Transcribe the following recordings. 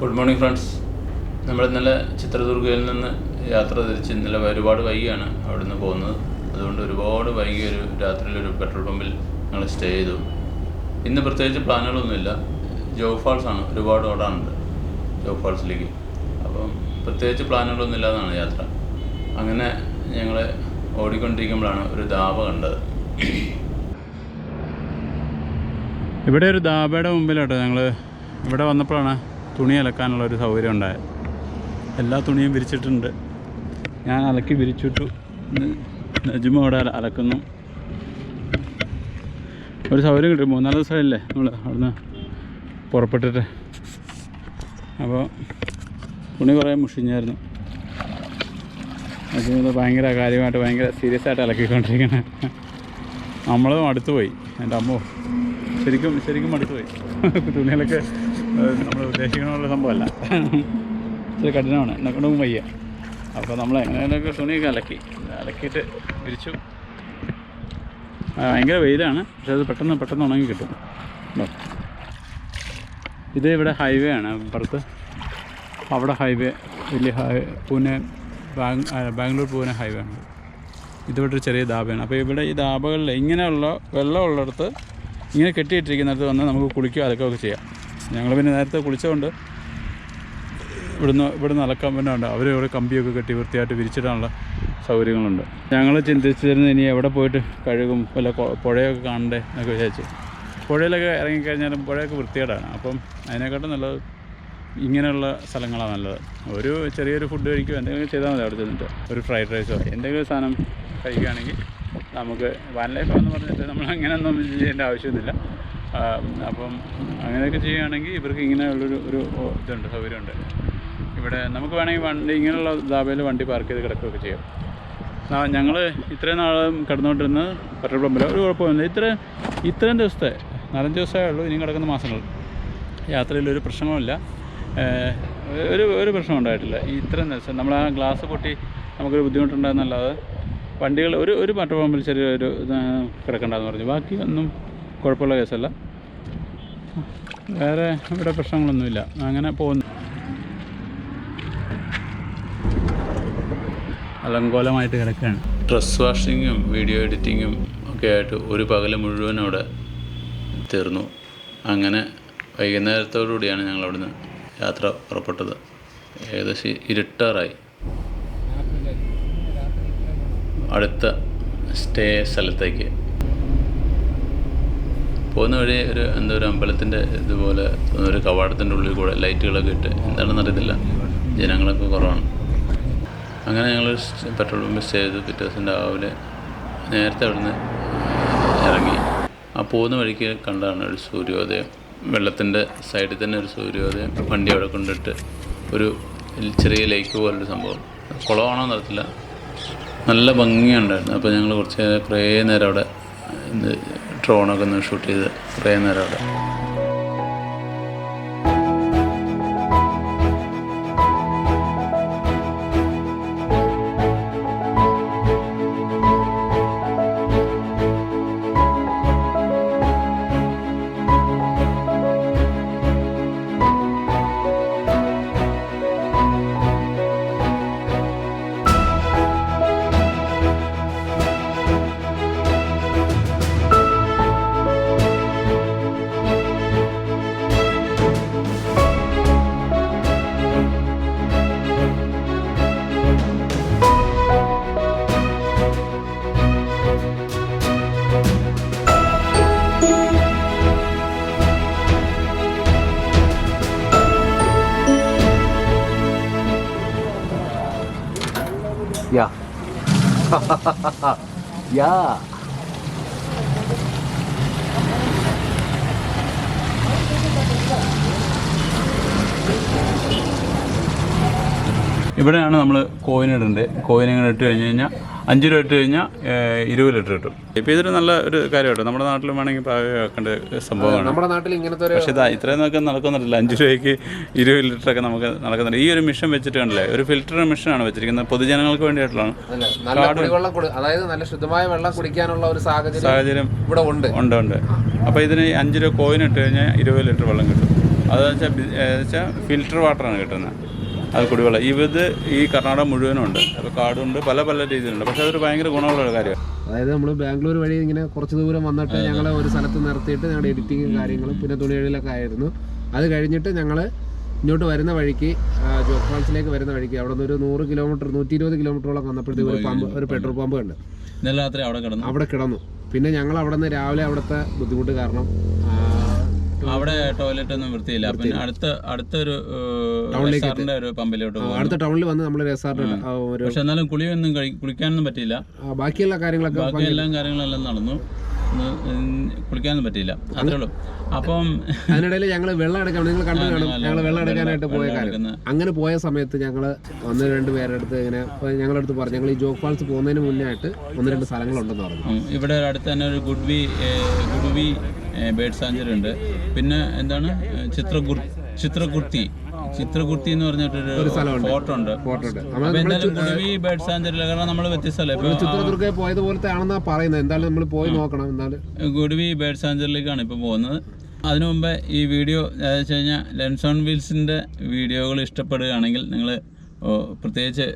Good morning friends നമ്മൾ ഇന്നലെ ചിത്രദുർഗയിൽ നിന്ന് യാത്ര തിരിച്ച് ഇന്നലെ ഒരുപാട് വൈകിയാണ് അവിടെ നിന്ന് പോകുന്നത്. അതുകൊണ്ട് ഒരുപാട് വൈകി ഒരു രാത്രിയിൽ ഒരു പെട്രോൾ പമ്പിൽ ഞങ്ങൾ സ്റ്റേ ചെയ്തു. ഇന്ന് പ്രത്യേകിച്ച് പ്ലാനുകളൊന്നുമില്ല. ജോ ഫാൾസ് ആണ്. ഒരുപാട് ഓടാനുണ്ട് ജോ ഫാൾസിലേക്ക് അപ്പം പ്രത്യേകിച്ച് പ്ലാനുകളൊന്നുമില്ലാതാണ് യാത്ര. അങ്ങനെ ഞങ്ങൾ ഓടിക്കൊണ്ടിരിക്കുമ്പോഴാണ് ഒരു ദാവ കണ്ടത്. ഇവിടെ ഒരു ദാബയുടെ മുമ്പിലാട്ടോ ഞങ്ങൾ ഇവിടെ വന്നപ്പോഴാണ് തുണി അലക്കാനുള്ള ഒരു സൗകര്യം ഉണ്ടായത്. എല്ലാ തുണിയും വിരിച്ചിട്ടുണ്ട്. ഞാൻ അലക്കി വിരിച്ചിട്ടു. നജുമ അവിടെ അലക്കുന്നു. ഒരു സൗകര്യം കിട്ടും. മൂന്നാൽ ദിവസമായില്ലേ നമ്മൾ അവിടുന്ന് പുറപ്പെട്ടിട്ട്. അപ്പോൾ തുണി കുറേ മുഷിഞ്ഞായിരുന്നു. നജുമ ഭയങ്കര കാര്യമായിട്ട് ഭയങ്കര സീരിയസ് ആയിട്ട് അലക്കിക്കൊണ്ടിരിക്കണേ. നമ്മളും അടുത്തുപോയി. എന്റെ അമ്മോ ശരിക്കും ശരിക്കും അടുത്തുപോയി. തുണികളൊക്കെ നമ്മൾ ഉദ്ദേശിക്കണമുള്ള സംഭവമല്ല. ഇച്ചിരി കഠിനമാണ്. എന്നെ കൊണ്ടും വയ്യ. അപ്പോൾ നമ്മൾ എങ്ങനെയൊക്കെ തുണിയൊക്കെ അലക്കി. അലക്കിയിട്ട് വിരിച്ചു. ഭയങ്കര വെയിലാണ്. പക്ഷെ അത് പെട്ടെന്ന് പെട്ടെന്ന് ഉണങ്ങി കിട്ടും? ഇത് ഇവിടെ ഹൈവേ ആണ് പുറത്ത്. അവിടെ ഹൈവേ വലിയ ഹൈ പൂനെ ബാംഗ് ബാംഗ്ലൂർ പൂനെ ഹൈവേ ആണ്. ഇതിവിടെ ഒരു ചെറിയ ദാബയാണ് അപ്പോൾ ഇവിടെ ഈ ദാബകളിൽ ഇങ്ങനെയുള്ള വെള്ളമുള്ളിടത്ത് ഇങ്ങനെ കെട്ടിയിട്ടിരിക്കുന്നിടത്ത് വന്ന് നമുക്ക് കുളിക്കുക അതൊക്കെ ചെയ്യാം. ഞങ്ങൾ പിന്നെ നേരത്തെ കുളിച്ചതുകൊണ്ട് ഇവിടുന്ന് ഇവിടുന്ന് അലക്കാൻ പിന്നെ ഉണ്ട് അവർ ഇവിടെ കമ്പിയൊക്കെ കെട്ടി വൃത്തിയായിട്ട് വിരിച്ചിടാനുള്ള സൗകര്യങ്ങളുണ്ട്. ഞങ്ങൾ ചിന്തിച്ചിരുന്നത് ഇനി എവിടെ പോയിട്ട് കഴുകും വല്ല പുഴയൊക്കെ കാണണ്ടേ എന്നൊക്കെ വിചാരിച്ചു. പുഴയിലൊക്കെ ഇറങ്ങിക്കഴിഞ്ഞാലും പുഴയൊക്കെ വൃത്തികേടാണ്. അപ്പം അതിനെക്കാട്ടും നല്ലത് ഇങ്ങനെയുള്ള സ്ഥലങ്ങളാണ് നല്ലത്. ഒരു ചെറിയൊരു ഫുഡ് കഴിക്കുക എന്തെങ്കിലും ചെയ്താൽ മതി അവിടെ ചെന്നിട്ട്. ഒരു ഫ്രൈഡ് റൈസോ എന്തെങ്കിലും സാധനം കഴിക്കുകയാണെങ്കിൽ നമുക്ക് വാൻ ലൈഫ് എന്ന് പറഞ്ഞിട്ട് നമ്മൾ അങ്ങനെയൊന്നും ചെയ്യേണ്ട ആവശ്യമൊന്നുമില്ല. അപ്പം അങ്ങനെയൊക്കെ ചെയ്യുകയാണെങ്കിൽ ഇവർക്ക് ഇങ്ങനെയുള്ളൊരു ഒരു ഇതുണ്ട് സൗകര്യമുണ്ട്. ഇവിടെ നമുക്ക് വേണമെങ്കിൽ വണ്ടി ഇങ്ങനെയുള്ള ദാബയിൽ വണ്ടി പാർക്ക് ചെയ്ത് കിടക്കുകയൊക്കെ ചെയ്യാം. ഞങ്ങൾ ഇത്രയും നാളും കിടന്നുകൊണ്ടിരുന്നത് പെട്രോൾ ഒരു കുഴപ്പമില്ല. ഇത്ര ഇത്രയും ദിവസത്തെ നാലഞ്ച് ദിവസമേ ഉള്ളൂ ഇനി കിടക്കുന്ന മാസങ്ങൾ. യാത്രയിൽ ഒരു പ്രശ്നവുമില്ല. ഒരു ഒരു പ്രശ്നം ഉണ്ടായിട്ടില്ല. ഇത്രയും ദിവസം നമ്മൾ ആ ഗ്ലാസ് പൊട്ടി നമുക്കൊരു ബുദ്ധിമുട്ടുണ്ടായിരുന്നല്ലാതെ വണ്ടികൾ ഒരു ഒരു പെട്രോൾ പമ്പിൽ ചെറിയൊരു കിടക്കണ്ടെന്ന് പറഞ്ഞു. ബാക്കി ഒന്നും കുഴപ്പമുള്ള കേസല്ല. വേറെ ഇവിടെ പ്രശ്നങ്ങളൊന്നുമില്ല. അങ്ങനെ പോകുന്നു. അലങ്കോലമായിട്ട് കിടക്കുകയാണ്. ഡ്രസ് വാഷിങ്ങും വീഡിയോ എഡിറ്റിങ്ങും ഒക്കെ ആയിട്ട് ഒരു പകൽ മുഴുവൻ അവിടെ തീർന്നു. അങ്ങനെ വൈകുന്നേരത്തോടുകൂടിയാണ് ഞങ്ങൾ അവിടുന്ന് യാത്ര പുറപ്പെട്ടത്. ഏകദേശം ഇരുട്ടാറായി. അടുത്ത സ്റ്റേ സ്ഥലത്തേക്ക്. പോകുന്ന വഴി ഒരു എന്തോ ഒരു അമ്പലത്തിന്റെ ഇതുപോലെ ഒരു കവാടത്തിന്റെ ഉള്ളിൽ കൂടെ ലൈറ്റുകളൊക്കെ ഇട്ട് എന്താണെന്ന് അറിയത്തില്ല. ജനങ്ങളൊക്കെ കുറവാണ്. അങ്ങനെ ഞങ്ങൾ പെട്രോൾ പമ്പ് സ്റ്റേ ചെയ്തു പിറ്റേ ദിവസം രാവിലെ നേരത്തെ അവിടുന്ന് ഇറങ്ങി. ആ പോകുന്ന വഴിക്ക് കണ്ടാണ് ഒരു സൂര്യോദയം. വെള്ളത്തിന്റെ സൈഡിൽ തന്നെ ഒരു സൂര്യോദയം. വണ്ടി അവിടെ കൊണ്ടിട്ട് ഒരു ചെറിയ ലേക്ക് പോലൊരു സംഭവം. കുളമാണോ നടത്തില്ല നല്ല ഭംഗിയുണ്ടായിരുന്നു. അപ്പോൾ ഞങ്ങൾ കുറച്ച് കുറേ നേരം അവിടെ ഡ്രോണൊക്കെ ഒന്ന് ഷൂട്ട് ചെയ്ത് കുറേ നേരം അവിടെ. Ja. ja. ഇവിടെയാണ് നമ്മൾ കോയിൻ ഇടേണ്ടത് കോയിൻ ഇട്ട് കഴിഞ്ഞ് കഴിഞ്ഞാൽ അഞ്ച് രൂപ ഇട്ട് കഴിഞ്ഞാൽ ഇരുപത് ലിറ്റർ കിട്ടും. ഇപ്പം ഇതൊരു നല്ല ഒരു കാര്യമാണ് നമ്മുടെ നാട്ടിൽ വേണമെങ്കിൽ പാകമാക്കേണ്ട സംഭവമാണ് നമ്മുടെ നാട്ടിൽ ഇങ്ങനത്തെ പക്ഷേ ഇതാ ഇത്രയും നമുക്ക് നടക്കുന്നില്ല അഞ്ച് രൂപയ്ക്ക് ഇരുപത് ലിറ്ററൊക്കെ നമുക്ക് നടക്കുന്നുണ്ട്. ഈ ഒരു മിഷൻ വെച്ചിട്ട് കണ്ടില്ലേ? ഒരു ഫിൽറ്റർ മിഷനാണ് വെച്ചിരിക്കുന്നത്. പൊതുജനങ്ങൾക്ക് വേണ്ടിയിട്ടുള്ളതാണ് നല്ല കുടിവെള്ളം കുടി അതായത് നല്ല ശുദ്ധമായ വെള്ളം കുടിക്കാനുള്ള ഒരു സാഹചര്യം സാഹചര്യം ഇവിടെ ഉണ്ട്. ഉണ്ട് ഉണ്ട്. അപ്പോൾ ഇതിന് അഞ്ച് രൂപ കോയിൻ ഇട്ട് കഴിഞ്ഞാൽ ഇരുപത് ലിറ്റർ വെള്ളം കിട്ടും. അതെന്ന് വെച്ചാൽ ഫിൽറ്റർ വാട്ടറാണ് കിട്ടുന്നത്. അത് കുടിവെള്ളം ഇത് ഈ കർണാടക മുഴുവനുണ്ട് അപ്പോൾ കാടുണ്ട് പല പല രീതിയിലുണ്ട്. പക്ഷേ അതൊരു ഭയങ്കര ഗുണമുള്ള ഒരു കാര്യമാണ്. അതായത് നമ്മൾ ബാംഗ്ലൂർ വഴി ഇങ്ങനെ കുറച്ച് ദൂരം വന്നിട്ട് ഞങ്ങൾ ഒരു സ്ഥലത്ത് നിർത്തിയിട്ട് ഞങ്ങളുടെ എഡിറ്റിങ്ങും കാര്യങ്ങളും പിന്നെ തുണികളിലൊക്കെ ആയിരുന്നു. അത് കഴിഞ്ഞിട്ട് ഞങ്ങൾ ഇങ്ങോട്ട് വരുന്ന വഴിക്ക് ആ, ഫാൾസിലേക്ക് വരുന്ന വഴിക്ക് അവിടെ നിന്ന് ഒരു നൂറ് കിലോമീറ്റർ നൂറ്റി ഇരുപത് കിലോമീറ്ററോളം വന്നപ്പോഴത്തേക്ക് ഒരു പമ്പ് ഒരു പെട്രോൾ പമ്പ് ഉണ്ട് രാത്രി അവിടെ കിടന്നു. അവിടെ കിടന്നു. പിന്നെ ഞങ്ങൾ അവിടെ നിന്ന് രാവിലെ അവിടുത്തെ ബുദ്ധിമുട്ട് കാരണം അവിടെ ടോയ്ലറ്റ് ഒന്നും വൃത്തിയില്ല. പിന്നെ അടുത്ത അടുത്തൊരു ഒരു പമ്പിലോട്ട് അടുത്ത ടൗണിൽ വന്ന് നമ്മൾ ഒരു പക്ഷെ എന്നാലും കുളിയൊന്നും കുളിക്കാനൊന്നും പറ്റിയില്ല. ബാക്കിയുള്ള കാര്യങ്ങളൊക്കെ ബാക്കി എല്ലാ കാര്യങ്ങളെല്ലാം നടന്നു. കുളിക്കാനൊന്നും പറ്റിയില്ല. അത്രേ ഉള്ളൂ. അപ്പം അതിനിടയിൽ ഞങ്ങൾ വെള്ളം എടുക്കാൻ നിങ്ങൾ കണ്ടു കാണും. ഞങ്ങൾ വെള്ളം എടുക്കാനായിട്ട് പോയ കാര്യം. അങ്ങനെ പോയ സമയത്ത് ഞങ്ങൾ ഒന്ന് രണ്ട് പേരുടെ അടുത്ത് ഇങ്ങനെ ഞങ്ങളുടെ അടുത്ത് പറഞ്ഞു ഞങ്ങൾ ഈ ജോഗ് ഫാൾസ് പോകുന്നതിന് മുന്നേ ആയിട്ട് ഒന്ന് രണ്ട് സ്ഥലങ്ങളുണ്ടെന്ന് പറഞ്ഞു. ഇവിടെ അടുത്ത് തന്നെ ഒരു ഗുഡ്വി ഗുഡ്വി ബേഡ് സാഞ്ചുറി ഉണ്ട്. പിന്നെ എന്താണ്? ചിത്രകുർ ചിത്രകുർത്തി ചിത്രകുർത്തി എന്ന് പറഞ്ഞിട്ടൊരു ഫോട്ടോ ഉണ്ട് ഫോട്ടോ ഉണ്ട് നമ്മൾ അപ്പൊ എന്തായാലും കാരണം നമ്മൾ വ്യത്യസ്തമല്ലേ? ഇപ്പൊ ചിത്രദുർഗയിൽ പോയതുപോലത്തെ ആണെന്നാ പറയുന്നത്. എന്തായാലും നമ്മൾ പോയി നോക്കണം ബേർഡ് സാഞ്ചുറിയിലേക്കാണ് ഇപ്പോൾ പോകുന്നത്. അതിനു മുമ്പേ ഈ വീഡിയോ കഴിഞ്ഞാൽ വെച്ച് കഴിഞ്ഞാൽ ലെൻസോൺ വീൽസിന്റെ വീഡിയോകൾ ഇഷ്ടപ്പെടുകയാണെങ്കിൽ നിങ്ങൾ പ്രത്യേകിച്ച്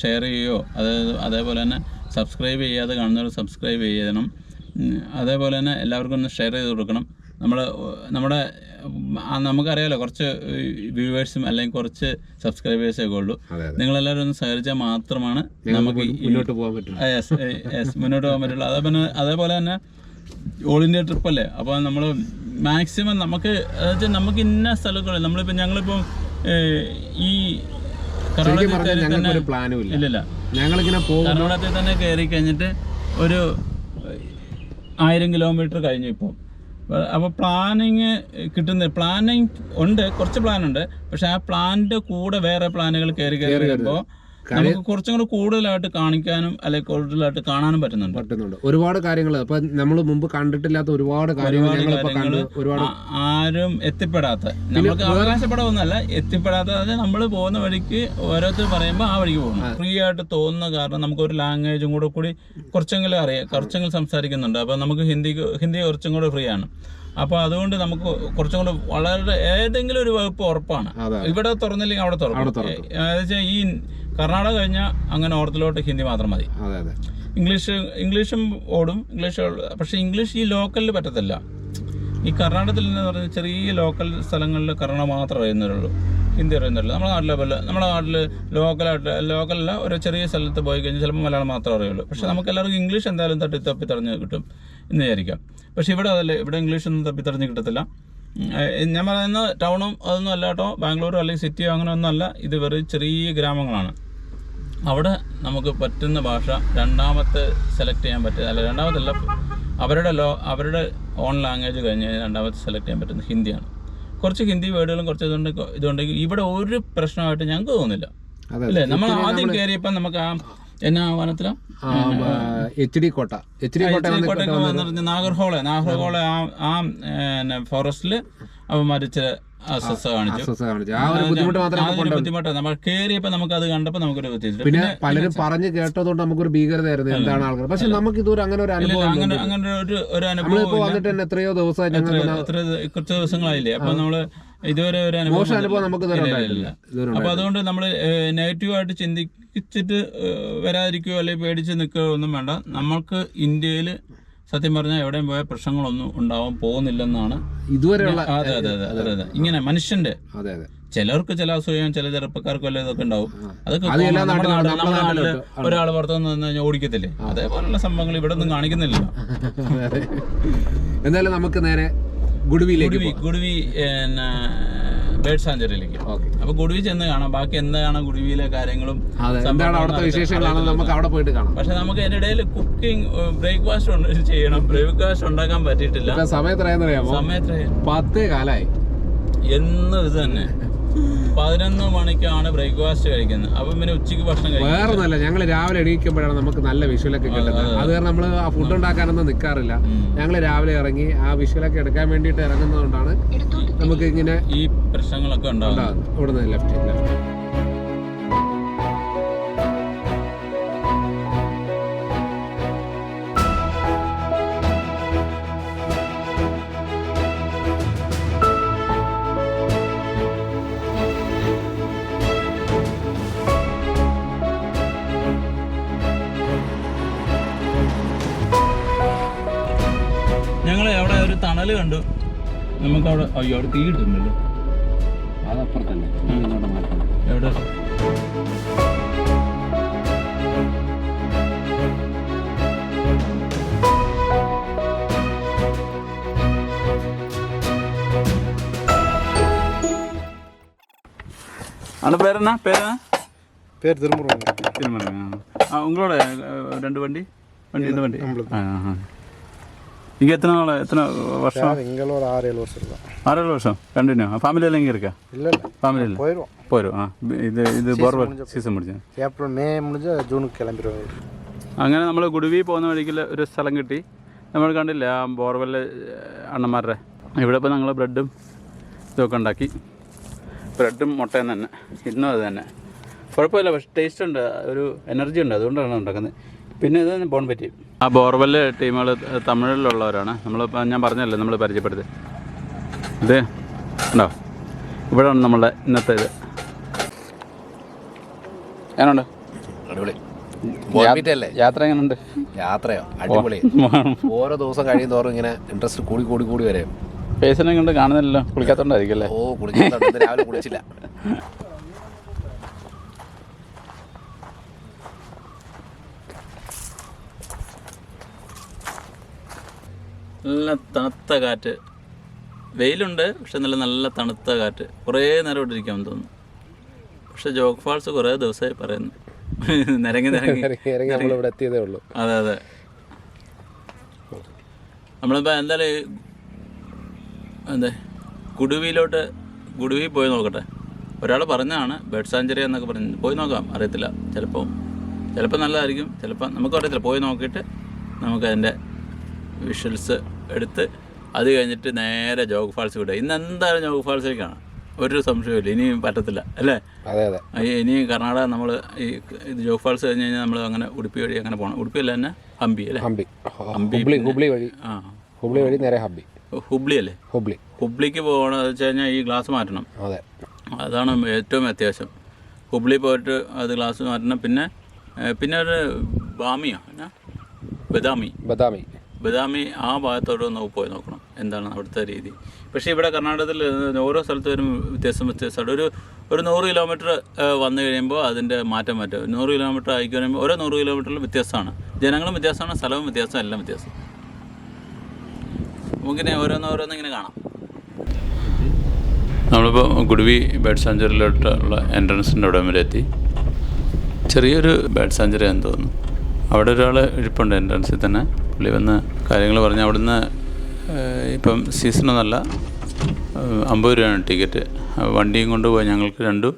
ഷെയർ ചെയ്യുകയോ അതായത് അതേപോലെ തന്നെ സബ്സ്ക്രൈബ് ചെയ്യാതെ കാണുന്നവർ സബ്സ്ക്രൈബ് ചെയ്യണം. അതേപോലെ തന്നെ എല്ലാവർക്കും ഒന്ന് ഷെയർ ചെയ്ത് കൊടുക്കണം. നമ്മൾ നമ്മുടെ നമുക്കറിയാലോ കുറച്ച് വ്യൂവേഴ്സും അല്ലെങ്കിൽ കുറച്ച് സബ്സ്ക്രൈബേഴ്സേ ഒക്കെ ഉള്ളൂ നിങ്ങളെല്ലാവരും ഒന്ന് സഹകരിച്ചാൽ മാത്രമാണ് നമുക്ക് മുന്നോട്ട് പോകാൻ പറ്റുള്ളൂ. മുന്നോട്ട് പോകാൻ പറ്റുള്ളൂ. അതേപോലെ അതേപോലെ തന്നെ ഓൾ ഇന്ത്യ ട്രിപ്പ് അല്ലേ അപ്പോൾ നമ്മൾ മാക്സിമം നമുക്ക് അതായത് നമുക്ക് ഇന്ന സ്ഥലങ്ങളിൽ നമ്മളിപ്പോൾ ഞങ്ങളിപ്പം ഈ പ്ലാനും ഇല്ല. ഞങ്ങളിങ്ങനെ കർണാടകത്തിൽ തന്നെ കയറി കഴിഞ്ഞിട്ട് ഒരു ആയിരം കിലോമീറ്റർ കഴിഞ്ഞു ഇപ്പോൾ അപ്പോൾ പ്ലാനിങ് കിട്ടുന്ന പ്ലാനിങ് ഉണ്ട് കുറച്ച് പ്ലാനുണ്ട് പക്ഷെ ആ പ്ലാനിന്റെ കൂടെ വേറെ പ്ലാനുകൾ കയറി കയറി വരുമ്പോൾ നമുക്ക് കുറച്ചും കൂടെ കൂടുതലായിട്ട് കാണിക്കാനും അല്ലെങ്കിൽ കൂടുതലായിട്ട് കാണാനും പറ്റുന്നുണ്ട്. പറ്റുന്നുണ്ട്. ഒരുപാട് കാര്യങ്ങൾ. അപ്പൊ നമ്മൾ മുമ്പ് കണ്ടിട്ടില്ലാത്ത ഒരുപാട് കാര്യങ്ങൾ ഒരുപാട് ആരും എത്തിപ്പെടാത്ത. നമുക്ക് അവകാശപ്പെടാവുന്നല്ല എത്തിപ്പെടാത്ത അതായത് നമ്മൾ പോകുന്ന വഴിക്ക് ഓരോരുത്തർ പറയുമ്പോൾ ആ വഴിക്ക് പോകുന്നു ഫ്രീ ആയിട്ട് തോന്നുന്ന കാരണം നമുക്ക് ഒരു ലാംഗ്വേജും കൂടെ കൂടി കുറച്ചെങ്കിലും അറിയാം. കുറച്ചെങ്കിലും സംസാരിക്കുന്നുണ്ട്. അപ്പൊ നമുക്ക് ഹിന്ദി ഹിന്ദി കുറച്ചും കൂടെ ഫ്രീ ആണ്. അപ്പോൾ അതുകൊണ്ട് നമുക്ക് കുറച്ചും കൂടെ വളരെ ഏതെങ്കിലും ഒരു വകുപ്പ് ഉറപ്പാണ്. ഇവിടെ തുറന്നില്ലെങ്കിൽ അവിടെ തുറക്കും. വെച്ചാൽ ഈ കർണാടക കഴിഞ്ഞാൽ അങ്ങനെ ഓർത്തിലോട്ട് ഹിന്ദി മാത്രം മതി. ഇംഗ്ലീഷ് ഇംഗ്ലീഷും ഓടും ഇംഗ്ലീഷ് പക്ഷെ ഇംഗ്ലീഷ് ഈ ലോക്കലിൽ പറ്റത്തില്ല. ഈ കർണാടകത്തിൽ എന്ന് പറഞ്ഞാൽ ചെറിയ ലോക്കൽ സ്ഥലങ്ങളിൽ കന്നഡ മാത്രമേ അറിയുന്നുള്ളൂ ഹിന്ദി അറിയുന്നുള്ളൂ നമ്മുടെ നാട്ടിലെ പോലെ നമ്മുടെ നാട്ടിൽ ലോക്കലായിട്ട് ലോക്കലല്ല ഒരു ചെറിയ സ്ഥലത്ത് പോയി കഴിഞ്ഞാൽ ചിലപ്പോൾ മലയാളം മാത്രമേ അറിയുള്ളൂ. പക്ഷേ നമുക്ക് എല്ലാവർക്കും ഇംഗ്ലീഷ് എന്തായാലും തട്ടി തപ്പി തടഞ്ഞ് കിട്ടും. എന്ന് വിചാരിക്കാം പക്ഷേ ഇവിടെ അതല്ല ഇവിടെ ഇംഗ്ലീഷ് ഒന്നും തപ്പി തെറിഞ്ഞ് കിട്ടത്തില്ല ഞാൻ പറയുന്ന ടൗണും അതൊന്നും അല്ല കേട്ടോ. ബാംഗ്ലൂരോ അല്ലെങ്കിൽ സിറ്റിയോ അങ്ങനെ ഒന്നും അല്ല. ഇത് വെറും ചെറിയ ഗ്രാമങ്ങളാണ്. അവിടെ നമുക്ക് പറ്റുന്ന ഭാഷ രണ്ടാമത്തെ സെലക്ട് ചെയ്യാൻ പറ്റുക അല്ല രണ്ടാമത്തല്ല അവരുടെ ലോ അവരുടെ ഓൺ ലാംഗ്വേജ് കഴിഞ്ഞ് കഴിഞ്ഞാൽ രണ്ടാമത്തെ സെലക്ട് ചെയ്യാൻ പറ്റുന്നത് ഹിന്ദിയാണ്. കുറച്ച് ഹിന്ദി വേർഡുകളും കുറച്ച് ഇതുണ്ട് ഇതുണ്ടെങ്കിൽ ഇവിടെ ഒരു പ്രശ്നമായിട്ട് ഞങ്ങൾക്ക് തോന്നുന്നില്ല. അല്ലേ? നമ്മൾ ആദ്യം കയറിയപ്പോൾ നമുക്ക് ആ എന്നാ വനത്തിലോ? H D Kote. H D Kote വന്നിട്ട് നാഗർഹോളെ. നാഗർഹോളെ ആ ഫോറസ്റ്റിൽ അവ അവന്മാർ ചില ബുദ്ധിമുട്ട് നമ്മൾ നമുക്ക് അത് നമുക്കൊരു ബുദ്ധിമുട്ട് പിന്നെ പലരും പറഞ്ഞു കേട്ടതുകൊണ്ട് നമുക്കൊരു ഭീകരതയായിരുന്നു. എന്താണ് ആൾക്കാർ പക്ഷെ നമുക്ക് ഇതുവരെ അങ്ങനെ ഒരു അനുഭവം അങ്ങനെ അങ്ങനെ ഒരു ഒരു അനുഭവം വന്നിട്ട് തന്നെ എത്രയോ ദിവസമായി കുറച്ച് ദിവസങ്ങളായില്ലേ? അപ്പൊ നമ്മൾ ഇതുവരെ ഒരു അനുഭവം മോശം അനുഭവം നമുക്ക് ഇതുവരെ ഉണ്ടായിട്ടില്ല. ഇതുവരെ അപ്പൊ അതുകൊണ്ട് നമ്മൾ നെഗറ്റീവായിട്ട് ചിന്തിച്ചിട്ട് ഏഹ്, വരാതിരിക്കുകയോ അല്ലെങ്കിൽ പേടിച്ച് നിൽക്കുകയോ ഒന്നും വേണ്ട. നമ്മൾക്ക് ഇന്ത്യയിൽ സത്യം പറഞ്ഞാൽ എവിടെയും പോയ പ്രശ്നങ്ങളൊന്നും ഉണ്ടാവാൻ പോകുന്നില്ലെന്നാണ് ഇതുവരെയുള്ള അതെ അതെ അതെ അതെ അതെ. ഇങ്ങനെ മനുഷ്യന്റെ അതെ അതെ. ചിലർക്ക് ചില അസുഖം ചില ചെറുപ്പക്കാർക്ക് വല്ല ഇതൊക്കെ ഉണ്ടാവും. അതൊക്കെ അത് എല്ലാ common. നമ്മുടെ നാട്ടിലും നാട്ടിൽ- നമ്മുടെ നമ്മുടെ നാട്ടിലും നാട്ടിൽ ഒരാൾ പുറത്തുനിന്ന് നിന്ന് കഴിഞ്ഞാൽ ഓടിക്കത്തില്ലേ? അതേപോലുള്ള സംഭവങ്ങൾ ഇവിടെ ഒന്നും കാണിക്കുന്നില്ല അതെ. എന്തായാലും നമുക്ക് നേരെ ഗുഡ്വിയിലേക്ക് ഗുഡ്വി ഗുഡ്വി ബേഡ് സാഞ്ചുറിയിലേക്ക്. ഓക്കെ. അപ്പൊ ഗുഡ്വി ചെന്ന് കാണാം. ബാക്കി എന്താണ് ഗുഡ്വിയിലെ കാര്യങ്ങളും അതെ എന്താണ് അവിടുത്തെ വിശേഷങ്ങളാണ് നമുക്ക് അവിടെ പോയിട്ട് കാണാം. പക്ഷെ നമുക്ക് അതിന്റെ ഇടയിൽ കുക്കിംഗ് ബ്രേക്ക്ഫാസ്റ്റ് ചെയ്യണം. ബ്രേക്ക്ഫാസ്റ്റ് ഉണ്ടാക്കാൻ പറ്റിയിട്ടില്ല. ഇപ്പൊ സമയത്ര പത്തേ കാലായി. എന്നും ഇത് തന്നെ. പതിനൊന്ന് മണിക്കാണ് ബ്രേക്ക്ഫാസ്റ്റ് കഴിക്കുന്നത്. അപ്പം പിന്നെ ഉച്ചയ്ക്ക് ഭക്ഷണം കഴിക്കും. വേറെ നല്ല ഞങ്ങൾ രാവിലെ എണീക്കുമ്പോഴാണ് നമുക്ക് നല്ല വിഷ്വലൊക്കെ കിട്ടുന്നത്. അത്. കാരണം നമ്മൾ ആ ഫുഡ് ഉണ്ടാക്കാനൊന്നും നിൽക്കാറില്ല ഞങ്ങൾ രാവിലെ ഇറങ്ങി ആ വിഷ്വലൊക്കെ എടുക്കാൻ വേണ്ടിയിട്ട് ഇറങ്ങുന്നതുകൊണ്ടാണ് നമുക്ക് ഇങ്ങനെ ഈ പ്രശ്നങ്ങളൊക്കെ ഉണ്ടാകുന്നത് ഉണ്ടാകുന്നത് ഇവിടെ നിന്ന് ലെഫ്റ്റ് ലെഫ്റ്റ് നമുക്ക് അവിടെ അയ്യോ അവിടെ തീ ഇടുന്നുണ്ടല്ലോ അതപ്പുറത്തല്ലേ ഇങ്ങോട്ട് മാറ്റണം എവിടെ அந்த பேர் என்ன பேர் என்ன பேர் திருமுருகன் திருமணம் ஆ உங்களோட அஹ், ரெண்டு வண்டி வண்டி இந்த வண்டி ஆ ஆ இங்கே எத்தனை நாள் எத்தனை வருஷம் சார் இங்கே ஒரு ஆறு ஏழு வருஷம் இருக்கும் ஆறு ஏழு வருஷம் கண்டினியூ ஃபேமிலியில் எங்கே இருக்கா இல்லை இல்லை ஃபேமிலியில் போயிடுவோம் போயிடும் ஆ இது இது போர்வெல் സീസൺ முடிஞ்சு ஏப்ரல் மே முடிஞ்ச ஜூனுக்கு கிளம்பிடுவோம் അങ്ങനെ നമ്മൾ ഗുഡുവി പോകുന്ന വഴിക്കിൽ ഒരു സ്ഥലം കിട്ടി നമ്മൾ കണ്ടില്ല ആ ബോർവെല് അണ്ണന്മാരുടെ ഇവിടെ ഇപ്പോൾ ഞങ്ങൾ ബ്രെഡും ഇതൊക്കെ ഉണ്ടാക്കി ബ്രെഡും മുട്ടയും തന്നെ ഇന്നും അത് തന്നെ കുഴപ്പമില്ല പക്ഷേ ടേസ്റ്റ് ഉണ്ട് ഒരു എനർജി ഉണ്ട് അതുകൊണ്ടാണ് ഉണ്ടാക്കുന്നത് പിന്നെ ഇത് ബോൺ പറ്റി ആ ബോർവെൽ ടീമുകൾ തമിഴിലുള്ളവരാണ്. നമ്മൾ ഞാൻ പറഞ്ഞല്ലോ നമ്മൾ പരിചയപ്പെടുത്തി. ഇത് ഉണ്ടോ ഇവിടെയാണ് നമ്മളുടെ ഇന്നത്തെ ഇത്. ഞാനുണ്ട് അടിപൊളി. ബോൺബീറ്റല്ലേ യാത്ര എങ്ങനെയുണ്ട് യാത്രയോ? അടിപൊളി. ഓരോ ദിവസം കഴിയും തോറും ഇങ്ങനെ ഇൻട്രസ്റ്റ് കൂടി കൂടി കൂടി വരെ. പേസിനെ കൊണ്ട് കാണുന്നില്ലല്ലോ. കുളിക്കാത്തോണ്ടായിരിക്കും അല്ലേ? ഓ കുളിക്കുന്നുണ്ട് രാവിലെ കുളിച്ചില്ല. നല്ല തണുത്ത കാറ്റ്. വെയിലുണ്ട് പക്ഷെ നല്ല നല്ല തണുത്ത കാറ്റ്. കുറേ നേരം ഇട്ടിരിക്കാമെന്ന് തോന്നുന്നു. പക്ഷെ ജോക്ക് ഫാൾസ് കുറേ ദിവസമായി പറയുന്നു. നിരങ്ങി നിരങ്ങി നമ്മൾ ഇവിടെ എത്തിയതേ ഉള്ളൂ. അതെ അതെ. നമ്മളിപ്പോൾ എന്തായാലും അതെ കുടുവിയിലോട്ട് കുടുവി പോയി നോക്കട്ടെ. ഒരാൾ പറഞ്ഞതാണ് ബേഡ് സാഞ്ചുറി എന്നൊക്കെ പറഞ്ഞ്. പോയി നോക്കാം അറിയത്തില്ല. ചിലപ്പോൾ ചിലപ്പോൾ നല്ലതായിരിക്കും. ചിലപ്പോൾ നമുക്ക് അറിയത്തില്ല പോയി നോക്കിയിട്ട് നമുക്ക് അതിന്റെ വിഷ്വൽസ് എടുത്ത് അത് കഴിഞ്ഞിട്ട് നേരെ ജോഗ് ഫാൾസ് വിടുക ഇന്ന് എന്തായാലും ജോഗ് ഫാൾസിലേക്കാണ്. ഒരു സംശയമില്ല ഇനിയും പറ്റത്തില്ല. അല്ലേ? അതെ അതെ. ഇനി കർണാടക നമ്മൾ ഈ ഇത് ജോഗ് ഫാൾസ് കഴിഞ്ഞ് കഴിഞ്ഞാൽ നമ്മൾ അങ്ങനെ ഉടുപ്പി വഴി അങ്ങനെ പോകണം ഉടുപ്പി അല്ല തന്നെ ഹംപി അല്ലേ? ഹംപി. ഹംപി ഹുബ്ലി ഹുബ്ലി വഴി. ആ. ഹുബ്ലി വഴി നേരെ ഹംപി. ഹുബ്ലി അല്ലേ? ഹുബ്ലി. ഹുബ്ലിക്ക് പോകണമെന്ന് വെച്ച് കഴിഞ്ഞാൽ ഈ ഗ്ലാസ് മാറ്റണം. അതെ. അതാണ് ഏറ്റവും അത്യാവശ്യം. ഹുബ്ലി പോയിട്ട് അത് ഗ്ലാസ് മാറ്റണം. പിന്നെ പിന്നെ ഒരു ബാമിയോ. ബദാമി. ബദാമി. ബദാമി ആ ഭാഗത്തോട്ട് ഒന്ന് പോയി നോക്കണം. എന്താണ് അവിടുത്തെ രീതി? പക്ഷേ ഇവിടെ കർണാടകത്തിൽ ഓരോ സ്ഥലത്തും ഒരു വ്യത്യാസം വ്യത്യാസമായിട്ട് ഒരു ഒരു നൂറ് കിലോമീറ്റർ വന്നു കഴിയുമ്പോൾ അതിന്റെ മാറ്റം മാറ്റും. നൂറ് കിലോമീറ്റർ ആയി കഴിയുമ്പോൾ ഓരോ നൂറ് കിലോമീറ്ററിൽ വ്യത്യാസമാണ്. ജനങ്ങളും വ്യത്യാസമാണ് സ്ഥലവും വ്യത്യാസം എല്ലാം വ്യത്യാസം. നമുക്കിനെ ഓരോന്നോരോന്ന് ഇങ്ങനെ കാണാം. നമ്മളിപ്പോൾ ഗുഡ്വി ബേഡ് സാഞ്ചുറിയിലോട്ടുള്ള എൻട്രൻസിന്റെ അവിടെ വരെ എത്തി. ചെറിയൊരു ബേഡ് സാഞ്ചുറി എന്ന് തോന്നുന്നു. അവിടെ ഒരാൾ ഇരിപ്പുണ്ട് എൻട്രൻസിൽ തന്നെ. പുള്ളി വന്ന് കാര്യങ്ങൾ പറഞ്ഞ് അവിടുന്ന് ഇപ്പം സീസണൊന്നല്ല അമ്പത് രൂപയാണ് ടിക്കറ്റ്. വണ്ടിയും കൊണ്ട് പോയി ഞങ്ങൾക്ക് രണ്ടും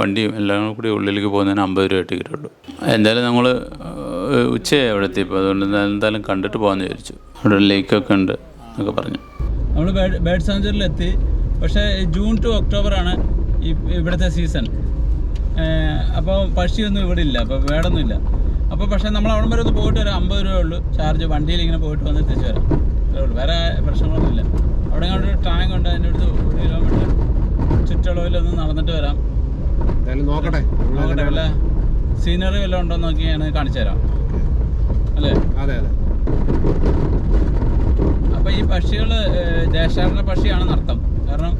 വണ്ടിയും എല്ലാം കൂടി ഉള്ളിലേക്ക് പോകുന്നതിന് അമ്പത് രൂപ ടിക്കറ്റ് ഉള്ളൂ. എന്തായാലും ഞങ്ങൾ ഉച്ചയായി അവിടെ എത്തിയപ്പോൾ അതുകൊണ്ട് എന്തായാലും കണ്ടിട്ട് പോകാമെന്ന് വിചാരിച്ചു. അവിടെ ലേക്കൊക്കെ ഉണ്ട് എന്നൊക്കെ പറഞ്ഞു. നമ്മൾ ബേഡ് സാഞ്ചുറിയിൽ എത്തി പക്ഷേ ജൂൺ ടു ഒക്ടോബർ ആണ് ഇവിടുത്തെ സീസൺ. അപ്പോൾ പക്ഷിയൊന്നും ഇവിടെ ഇല്ല അപ്പോൾ വേടൊന്നുമില്ല. അപ്പോൾ പക്ഷേ നമ്മൾ അവിടെ വരെ ഒന്ന് പോയിട്ട് വരാം. അമ്പത് രൂപ ഉള്ളൂ. ചാർജ് വണ്ടിയിൽ ഇങ്ങനെ പോയിട്ട് വന്ന് തിരിച്ചു വരാം. അത്രേ ഉള്ളൂ. വേറെ പ്രശ്നങ്ങളൊന്നുമില്ല. അവിടെ കണ്ടൊരു ടാങ്ക് ഉണ്ട്. അതിന്റെ അടുത്ത് ഒരു കിലോമീറ്റർ ചുറ്റളവിലൊന്ന് നടന്നിട്ട് വരാം. നോക്കട്ടെ. നോക്കട്ടെ. വല്ല സീനറി വല്ലതും ഉണ്ടോ എന്ന് നോക്കിയാണ് കാണിച്ചു തരാം. അല്ലേ? അതെ അതെ. അപ്പോൾ ഈ പക്ഷികൾ ദേശാടന പക്ഷിയാണ് നടത്തം കാരണം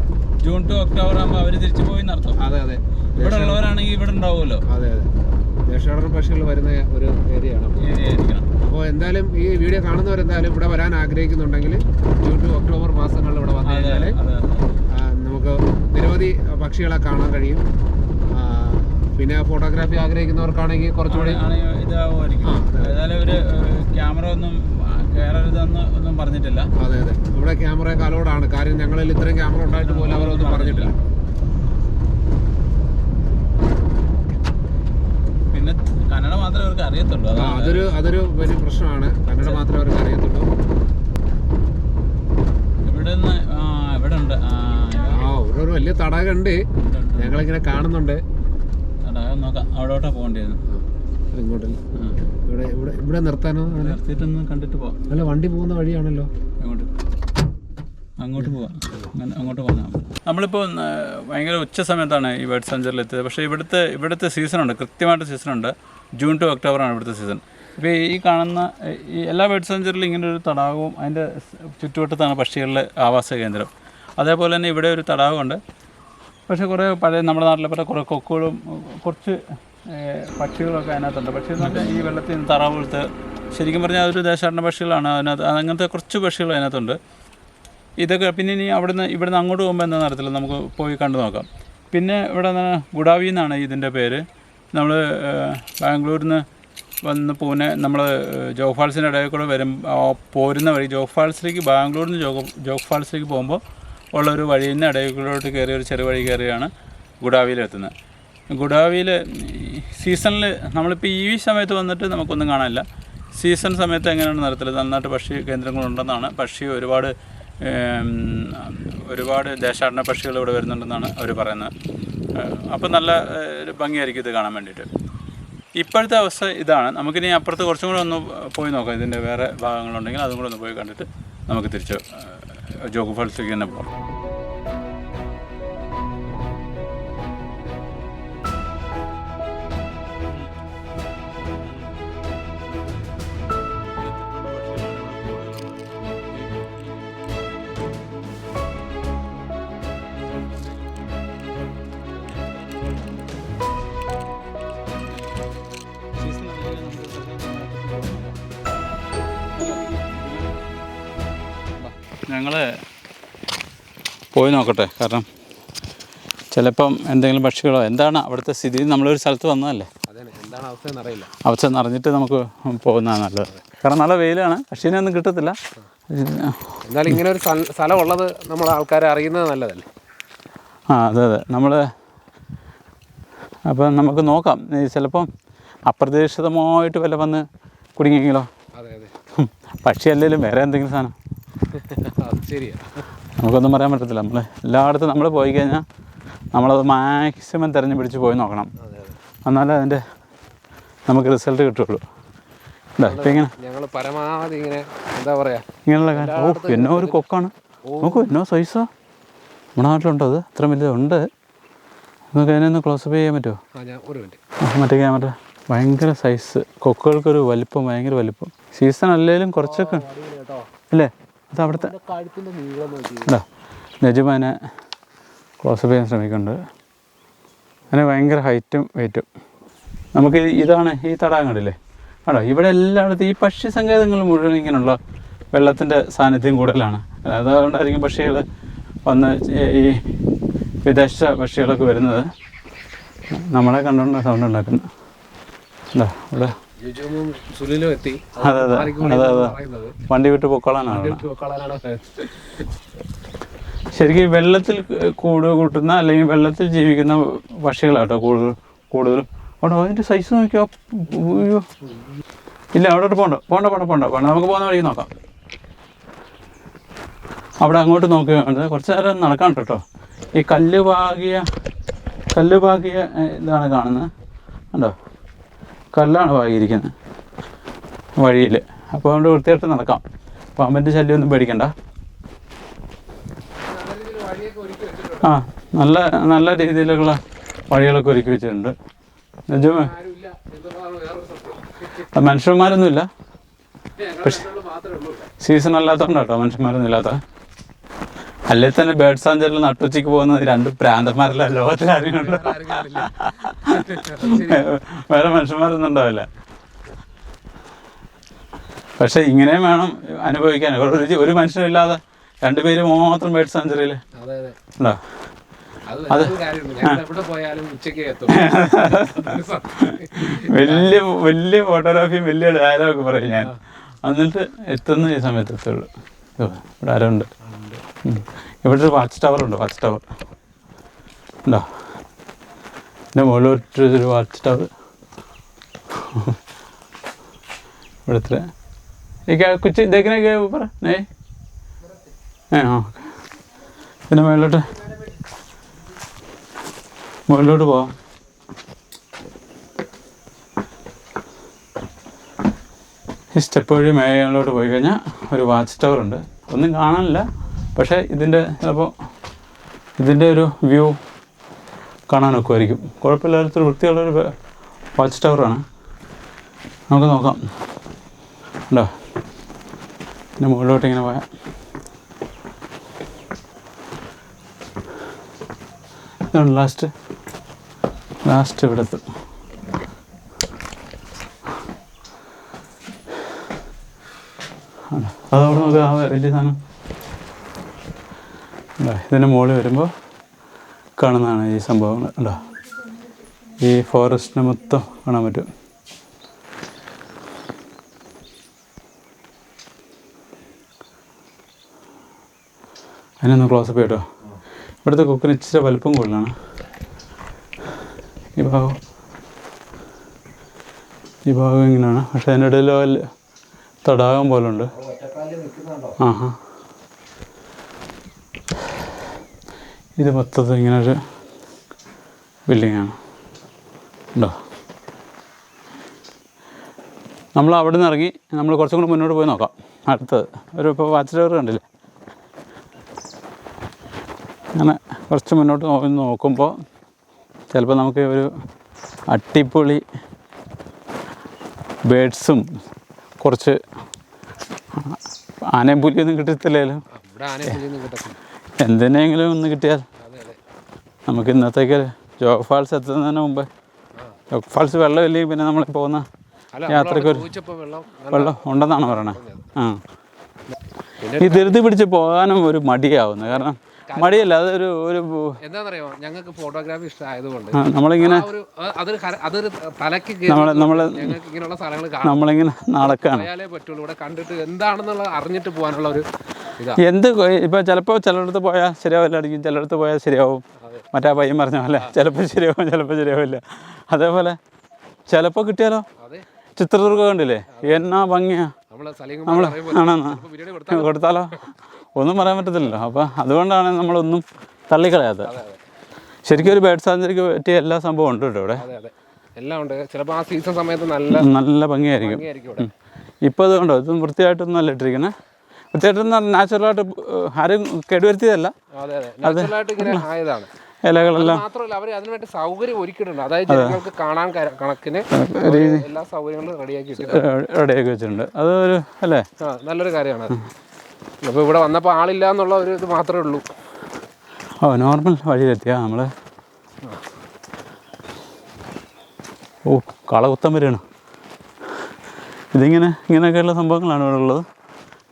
ജൂൺ ടു ഒക്ടോബർ ആകുമ്പോൾ അവർ തിരിച്ചു പോയി നടത്തും അതെ അതെ. ഇവിടെ ഉള്ളവരാണെങ്കിൽ ഇവിടെ ഉണ്ടാവുമല്ലോ. അതെ അതെ. ദേശാടന പക്ഷികൾ വരുന്ന ഒരു ഏരിയയാണ് അപ്പോൾ. എന്തായാലും ഈ വീഡിയോ കാണുന്നവരെന്തായാലും ഇവിടെ വരാൻ ആഗ്രഹിക്കുന്നുണ്ടെങ്കിൽ ജൂൺ ടു ഒക്ടോബർ മാസങ്ങളിൽ ഇവിടെ വന്നു കഴിഞ്ഞാൽ നമുക്ക് നിരവധി പക്ഷികളെ കാണാൻ കഴിയും. പിന്നെ ഫോട്ടോഗ്രാഫി ആഗ്രഹിക്കുന്നവർക്കാണെങ്കിൽ കുറച്ചുകൂടി ക്യാമറ ഒന്നും കയറരുതെന്ന് ഒന്നും പറഞ്ഞിട്ടില്ല. അതെ അതെ. ഇവിടെ ക്യാമറ കാലോടാണ്. കാര്യം ഞങ്ങളിൽ ഇത്രയും ക്യാമറ ഉണ്ടായിട്ട് പോലും അവരൊന്നും പറഞ്ഞിട്ടില്ല പിന്നെ കന്നഡ മാത്രമേ അവർക്ക് അറിയത്തുള്ളൂ. അതൊരു അതൊരു വലിയ പ്രശ്നമാണ്. കന്നഡ മാത്രമേ അവർക്ക് അറിയത്തുള്ളൂ. ഇവിടെ നിന്ന് ഇവിടെ ഉണ്ട് ആ ഇവിടെ ഒരു വലിയ തടാകം ഉണ്ട്. ഞങ്ങളിങ്ങനെ കാണുന്നുണ്ട്. തടാകം നോക്കാം. അവിടോട്ടാ പോകേണ്ടിയിരുന്നു ഇങ്ങോട്ടല്ല ഇവിടെ ഇവിടെ ഇവിടെ നിർത്താനോ? നിർത്തിയിട്ടൊന്ന് കണ്ടിട്ട് പോവാം. അല്ല വണ്ടി പോകുന്ന വഴിയാണല്ലോ. അങ്ങോട്ട്. അങ്ങോട്ട് പോവാം. അങ്ങനെ അങ്ങോട്ട് പോകാം നമ്മളിപ്പോൾ ഭയങ്കര ഉച്ച സമയത്താണ് ഈ ബേഡ് സെഞ്ചറിൽ എത്തിയത് പക്ഷേ ഇവിടുത്തെ ഇവിടുത്തെ സീസണുണ്ട്. കൃത്യമായിട്ട് സീസണുണ്ട്. ജൂൺ ടു ഒക്ടോബർ ആണ് ഇവിടുത്തെ സീസൺ. ഇപ്പോൾ ഈ കാണുന്ന ഈ എല്ലാ ബേർഡ് സെഞ്ചറിലും ഇങ്ങനെ ഒരു തടാകവും അതിന്റെ ചുറ്റുവട്ടത്താണ് പക്ഷികളുടെ ആവാസ കേന്ദ്രം. അതേപോലെ തന്നെ ഇവിടെ ഒരു തടാകമുണ്ട്. പക്ഷേ കുറേ പഴയ നമ്മുടെ നാട്ടിലെ പല കുറേ കൊക്കുകളും കുറച്ച് പക്ഷികളൊക്കെ അതിനകത്തുണ്ട്. പക്ഷേ എന്ന് പറഞ്ഞാൽ ഈ വെള്ളത്തിൽ നിന്ന് തറ പോലത്തെ ശരിക്കും പറഞ്ഞാൽ അതൊരു ദേശാടന പക്ഷികളാണ്. അതിനകത്ത് അങ്ങനത്തെ കുറച്ച് പക്ഷികൾ അതിനകത്തുണ്ട്. ഇതൊക്കെ പിന്നെ ഇനി അവിടുന്ന് ഇവിടുന്ന് അങ്ങോട്ട് പോകുമ്പോൾ എന്താ നടത്തില്ല? നമുക്ക് പോയി കണ്ടു നോക്കാം. പിന്നെ ഇവിടെ ഗുഡാവി എന്നാണ് ഇതിന്റെ പേര്. നമ്മൾ ബാംഗ്ലൂരിൽ നിന്ന് വന്ന് പൂനെ നമ്മൾ ജോഗ് ഫാൾസിന്റെ ഇടയിൽ കൂടെ വരും പോരുന്ന വഴി ജോഗ് ഫാൾസിലേക്ക് ബാംഗ്ലൂരിൽ നിന്ന് ജോഗ് ജോഗ് ഫാൾസിലേക്ക് പോകുമ്പോൾ ഉള്ളൊരു വഴിയിൽ നിന്ന് ഇടയിലോട്ട് കയറി ഒരു ചെറു വഴി കയറിയാണ് ഗുഡാവിയിലെത്തുന്നത് ഗുഡാവിയിൽ സീസണിൽ നമ്മളിപ്പോൾ ഈ സമയത്ത് വന്നിട്ട് നമുക്കൊന്നും കാണാനില്ല. സീസൺ സമയത്ത് എങ്ങനെയാണ് നടത്തൽ? നന്നായിട്ട് പക്ഷി കേന്ദ്രങ്ങളുണ്ടെന്നാണ്. പക്ഷി ഒരുപാട് ഒരുപാട് ദേശാടന പക്ഷികൾ ഇവിടെ വരുന്നുണ്ടെന്നാണ് അവർ പറയുന്നത്. അപ്പോൾ നല്ല ഭംഗിയായിരിക്കും ഇത് കാണാൻ വേണ്ടിയിട്ട്. ഇപ്പോഴത്തെ അവസ്ഥ ഇതാണ്. നമുക്കിനി അപ്പുറത്ത് കുറച്ചും കൂടെ ഒന്ന് പോയി നോക്കാം. ഇതിന്റെ വേറെ ഭാഗങ്ങളുണ്ടെങ്കിൽ അതും കൂടെ ഒന്ന് പോയി കണ്ടിട്ട് നമുക്ക് തിരിച്ച് ജോഗ് ഫാൾസിലേക്ക് തന്നെ പോകാം. നോക്കട്ടെ. കാരണം ചിലപ്പം എന്തെങ്കിലും പക്ഷികളോ എന്താണ് അവിടുത്തെ സ്ഥിതി? നമ്മളൊരു സ്ഥലത്ത് വന്നതല്ലേ? അവസ്ഥ നിറഞ്ഞിട്ട് നമുക്ക് പോകുന്നതാണ് നല്ലത്. കാരണം നല്ല വെയിലാണ്. പക്ഷീനെ ഒന്നും കിട്ടത്തില്ല. എന്നാലും ഇങ്ങനെ ഒരു സ്ഥല- ഉള്ളത് നമ്മൾ ആൾക്കാരെ അറിയുന്നത് നല്ലതല്ലേ? ആ അതെ അതെ. നമ്മൾ അപ്പം നമുക്ക് നോക്കാം. ചിലപ്പം അപ്രതീക്ഷിതമായിട്ട് വല്ല വന്ന് കുടുങ്ങിയെങ്കിലോ? അതെ അതെ. ഹും, പക്ഷി അല്ലെങ്കിലും വേറെ എന്തെങ്കിലും സാധനം. ശരിയാ. നമുക്കൊന്നും പറയാൻ പറ്റത്തില്ല. നമ്മൾ എല്ലായിടത്തും നമ്മൾ പോയി കഴിഞ്ഞാൽ നമ്മളത് മാക്സിമം തിരഞ്ഞു പിടിച്ച് പോയി നോക്കണം. എന്നാലേ അതിന്റെ നമുക്ക് റിസൾട്ട് കിട്ടുള്ളൂ. ഇപ്പം ഇങ്ങനെ ഞങ്ങൾ പരമാവധി ഇങ്ങനെ എന്താ പറയാ? ഇങ്ങനെയുള്ള കാര്യം ഓ എന്നോ ഒരു കൊക്കാണ്. നോക്കൂ എന്നോ സൈസാ നമ്മുടെ നാട്ടിലുണ്ടോ അത്? അത്ര ഉണ്ട്. നമുക്ക് അതിനൊന്ന് ക്ലോസപ്പ് ചെയ്യാൻ പറ്റുമോ മറ്റേ ക്യാമറ ഭയങ്കര സൈസ് കൊക്കുകൾക്കൊരു വലിപ്പം ഭയങ്കര വലിപ്പം. സീസൺ അല്ലെങ്കിലും കുറച്ചൊക്കെ അല്ലേ? അത് അവിടുത്തെ അല്ല നജുമാനെ ക്ലോസപ്പ് ചെയ്യാൻ ശ്രമിക്കുന്നുണ്ട്. അതിന് ഭയങ്കര ഹൈറ്റും വെയിറ്റും നമുക്ക് ഇതാണ് ഈ തടാകം കണ്ടില്ലേ ആണോ? ഇവിടെ എല്ലായിടത്തും ഈ പക്ഷി സങ്കേതങ്ങൾ മുഴുവൻ ഇങ്ങനെയുള്ള വെള്ളത്തിന്റെ സാന്നിധ്യം കൂടുതലാണ്. അതുകൊണ്ടായിരിക്കും പക്ഷികൾ വന്ന് ഈ- വിദേശ പക്ഷികളൊക്കെ വരുന്നത്. നമ്മളെ കണ്ടുകൊണ്ട് സൗണ്ട് ഉണ്ടാക്കുന്നത്. എന്താ ഇവിടെ സുനിലും എത്തി. അതെ അതെ. അതെ അതെ. പറയുന്നത്. വണ്ടി വിട്ട് പൊക്കോളാനാണ് ശരിക്കും വെള്ളത്തിൽ കൂട് കൂട്ടുന്ന അല്ലെങ്കിൽ വെള്ളത്തിൽ ജീവിക്കുന്ന പക്ഷികളാട്ടോ കൂടുതൽ കൂടുതലും. അവിടെ അതിന്റെ സൈസ് നോക്കിയോ? അയ്യോ. ഇല്ല അവിടെ പോണ്ട പോണ്ട പോണ്ട പോണ്ട. പോണ്ട നമുക്ക് പോകുന്ന വഴി നോക്കാം. അവിടെ അങ്ങോട്ട് നോക്കുകയാണ് കുറച്ച് നേരം നടക്കാൻ കേട്ടോ. ഈ കല്ല് പാകിയ കല്ല് പാകിയ ഇതാണ് കാണുന്നത്. കണ്ടോ? കല്ലാണ് പാകിയിരിക്കുന്നത് വഴിയിൽ അപ്പോൾ അതുകൊണ്ട് വൃത്തിയായിട്ട് നടക്കാം. പാമ്പിന്റെ ശല്യമൊന്നും പേടിക്കണ്ട. ആ നല്ല നല്ല രീതിയിലുള്ള വഴികളൊക്കെ ഒരുക്കി വെച്ചിട്ടുണ്ട്. മനുഷ്യന്മാരൊന്നുമില്ല. പക്ഷെ. സീസൺ അല്ലാത്തതുകൊണ്ടാട്ടോ മനുഷ്യന്മാരൊന്നും ഇല്ലാത്ത. അല്ലെ തന്നെ ബേർഡ് സാഞ്ചറിൽ നട്ടുച്ചയ്ക്ക് പോകുന്നത് രണ്ട് പ്രാന്തന്മാരല്ല ലോകത്തിൽ ആരും. വേറെ മനുഷ്യന്മാരൊന്നും ഉണ്ടാവില്ല. പക്ഷെ ഇങ്ങനെയും വേണം അനുഭവിക്കാൻ. ഒരു ഒരു മനുഷ്യനില്ലാതെ രണ്ടുപേര് മാത്രം ബേർഡ് സാഞ്ചറിയിൽ അതെ ഉണ്ടോ? അത് വലിയ വലിയ ഫോട്ടോഗ്രാഫിയും വലിയ ഡയലോഗ് പറയും ഞാൻ. എന്നിട്ട് എത്തുന്ന ഈ സമയത്ത് എത്തുള്ളൂ. ഇവിടെ ആരുണ്ട്. ഇവിടെ ഒരു വാച്ച് ടവർ ഉണ്ട് വാച്ച് ടവർ. ഉണ്ടോ എന്റെ മുകളിലോട്ട് ഒരു വാച്ച് ടവർ. ഇവിടുത്തെ. കുച്ച് ഇതേക്കിനൊക്കെ പറ ഏ പിന്നെ മുകളിലോട്ട് മുകളിലോട്ട് പോവാം. ഈ സ്റ്റെപ്പ് വഴി മേളിലോട്ട് പോയി കഴിഞ്ഞാൽ ഒരു വാച്ച് ടവർ ഉണ്ട്. ഒന്നും കാണാനില്ല. പക്ഷേ ഇതിന്റെ ചിലപ്പോൾ ഇതിന്റെ ഒരു വ്യൂ കാണാനൊക്കെ ആയിരിക്കും കുഴപ്പമില്ലാത്തൊരു വൃത്തിയുള്ളൊരു വാച്ച് ടവറാണ് നമുക്ക് നോക്കാം. ഉണ്ടോ എന്റെ മുകളിലോട്ട് ഇങ്ങനെ പോയാൽ. ഇതാണ് ലാസ്റ്റ് ലാസ്റ്റ് ഇവിടുത്തെ. അതവിടെ നോക്കുക ആ വലിയ സാധനം. ഇതിന്റെ മുകളിൽ വരുമ്പോൾ കാണുന്നതാണ് ഈ സംഭവങ്ങൾ ഉണ്ടോ ഈ ഫോറസ്റ്റിനെ മൊത്തം കാണാൻ പറ്റും. അതിനൊന്ന് ക്ലോസപ്പ് കേട്ടോ ഇവിടുത്തെ കൊക്കിന് ഇച്ചിരി വലുപ്പം കൂടുതലാണ്. ഈ ഭാഗം. ഈ ഭാഗം ഇങ്ങനെയാണ്. പക്ഷേ അതിന്റെ ഇടയിൽ തടാകം പോലുണ്ട്. ആ ഹാ ഇത് മൊത്തത്തിൽ ഇങ്ങനെ ഒരു ബിൽഡിങ്ങാണ് ഉണ്ടോ? നമ്മൾ അവിടെ നിന്ന് ഇറങ്ങി നമ്മൾ കുറച്ചും കൂടി മുന്നോട്ട് പോയി നോക്കാം. അടുത്തത്. ഒരു ഇപ്പോൾ വാച്ച് ടവർ കണ്ടില്ലേ? അങ്ങനെ കുറച്ച് മുന്നോട്ട് നോക്കി നോക്കുമ്പോൾ ചിലപ്പോൾ നമുക്ക് ഒരു അട്ടിപ്പൊളി ബേഡ്സും കുറച്ച് ആനയും പുലിയൊന്നും കിട്ടത്തില്ലെങ്കിലും എന്തിനെങ്കിലും ഒന്ന് കിട്ടിയാൽ നമുക്ക് ഇന്നത്തേക്ക് ജോഗ് ഫാൾസ് എത്തുന്നതിന് മുമ്പ് ജോഗ് ഫാൾസ് വെള്ളമില്ലെങ്കിൽ പിന്നെ നമ്മൾ പോകുന്ന യാത്രയ്ക്ക് ഒരു വെള്ളം വെള്ളം ഉണ്ടെന്നാണ് പറയണത് ആ. ഈ ധൃതി പിടിച്ച് പോകാനും ഒരു മടിയാവുന്നത് കാരണം മടിയല്ല അതൊരു ഒരു എന്താണെന്നറിയോ ഞങ്ങൾക്ക് ഫോട്ടോഗ്രാഫി ഇഷ്ടമായതുകൊണ്ട്. നമ്മളിങ്ങനെ അതൊരു അതൊരു തലക്ക് ഞങ്ങൾക്ക് ഇങ്ങനെയുള്ള സ്ഥലങ്ങൾ നമ്മളിങ്ങനെ നടക്കാണ്. പോയാലേ പറ്റുള്ളൂ. ഇവിടെ കണ്ടിട്ട് എന്താണെന്നുള്ള അറിഞ്ഞിട്ട് പോകാനുള്ള ഒരു എന്ത് ഇപ്പൊ ചിലപ്പോ ചിലയിടത്ത് പോയാൽ ശരിയാവില്ലായിരിക്കും ചിലയിടത്ത് പോയാൽ ശരിയാവും. മറ്റേ പയ്യൻ പറഞ്ഞ പോലെ ചിലപ്പോൾ ശരിയാവും ചിലപ്പോൾ ശരിയാവില്ല. അതേപോലെ ചിലപ്പോൾ കിട്ടിയാലോ? ചിത്രദുർഗ കണ്ടില്ലേ? എന്നാ ഭംഗിയാ. നമ്മൾ കൊടുത്താലോ? ഒന്നും പറയാൻ പറ്റത്തില്ലല്ലോ. അപ്പോൾ അതുകൊണ്ടാണ് നമ്മളൊന്നും തള്ളിക്കളയാത്തത്. അതെ അതെ. ശരിക്കും ഒരു ബേഡ് സാഞ്ചറിക്ക് പറ്റിയ എല്ലാ സംഭവം ഉണ്ട് കേട്ടോ ഇവിടെ. അതെ അതെ. എല്ലാം ഉണ്ട്. ചിലപ്പോൾ ആ സീസൺ സമയത്ത് നല്ല നല്ല ഭംഗിയായിരിക്കും. ഇപ്പോൾ ഇത് കണ്ടോ? ഇതും വൃത്തിയായിട്ടൊന്നും അല്ല ഇട്ടിരിക്കുന്നത് വൃത്തിയായിട്ടൊന്നും നാച്ചുറലായിട്ട് ആരും കേടുവരുത്തിയതല്ല. അതെ അതെ. ഇലകളെല്ലാം മാത്രമല്ല അവർ അതിനുവേണ്ടി സൗകര്യം ഒരുക്കിയിട്ടുണ്ട്. അതായത് ജനങ്ങൾക്ക് കാണാൻ കണക്കിന് എല്ലാ സൗകര്യങ്ങളും റെഡിയാക്കി റെഡിയാക്കി വെച്ചിട്ടുണ്ട്. അതൊരു അല്ലേ? നല്ലൊരു കാര്യമാണ് അത്. അപ്പോൾ ഇവിടെ വന്നപ്പോൾ ആളില്ല എന്നുള്ള ഒരു ഇത് മാത്രമേ ഉള്ളൂ. ഓ നോർമൽ വഴിയിലെത്തിയാ നമ്മൾ ഓ കളകുത്തം വരികയാണ് ഇതിങ്ങനെ ഇങ്ങനെയൊക്കെയുള്ള സംഭവങ്ങളാണ് ഇവിടെ ഉള്ളത്.